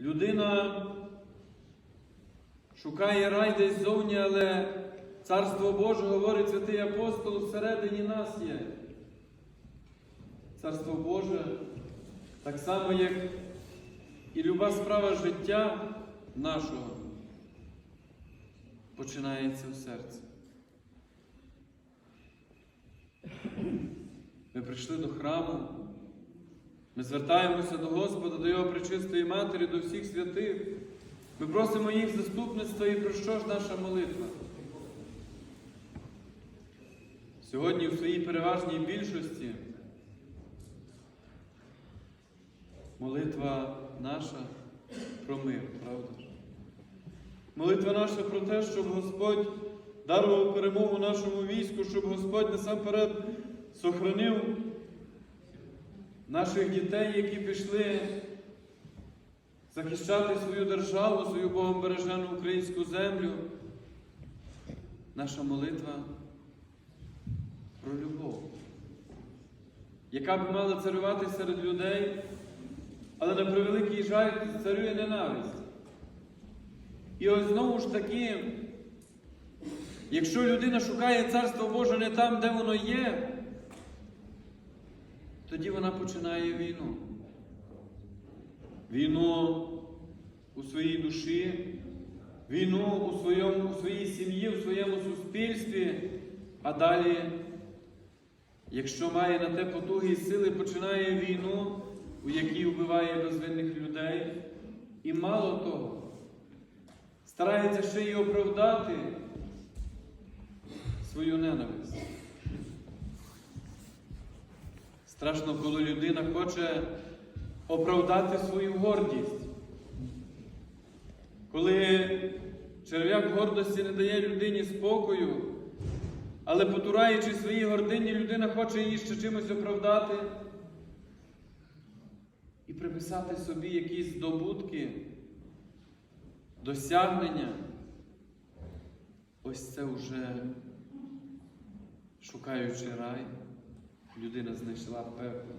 людина шукає рай десь зовні, але Царство Боже, говорить святий апостол, всередині нас є. Царство Боже, так само, як і люба справа життя нашого, починається в серці. Ми прийшли до храму, ми звертаємося до Господа, до Його пречистої Матері, до всіх святих. Ми просимо їх заступництва і про що ж наша молитва? Сьогодні в своїй переважній більшості молитва наша про мир, правда? Молитва наша про те, щоб Господь дарував перемогу нашому війську, щоб Господь насамперед сохранив наших дітей, які пішли захищати свою державу, свою Богом бережену українську землю. Наша молитва про любов, яка б мала царювати серед людей, але на превеликий жаль царює ненависть. І ось знову ж таки, якщо людина шукає Царство Боже не там, де воно є, тоді вона починає війну. Війну у своїй душі, війну у, своєму, у своїй сім'ї, у своєму суспільстві, а далі, якщо має на те потуги і сили, починає війну, у якій вбиває безвинних людей. І мало того, старається ще й оправдати свою ненависть. Страшно, коли людина хоче оправдати свою гордість. Коли черв'як гордості не дає людині спокою, але потураючи своїй гордині, людина хоче її ще чимось оправдати і приписати собі якісь здобутки, досягнення. Ось це вже шукаючи рай, людина знайшла пекло.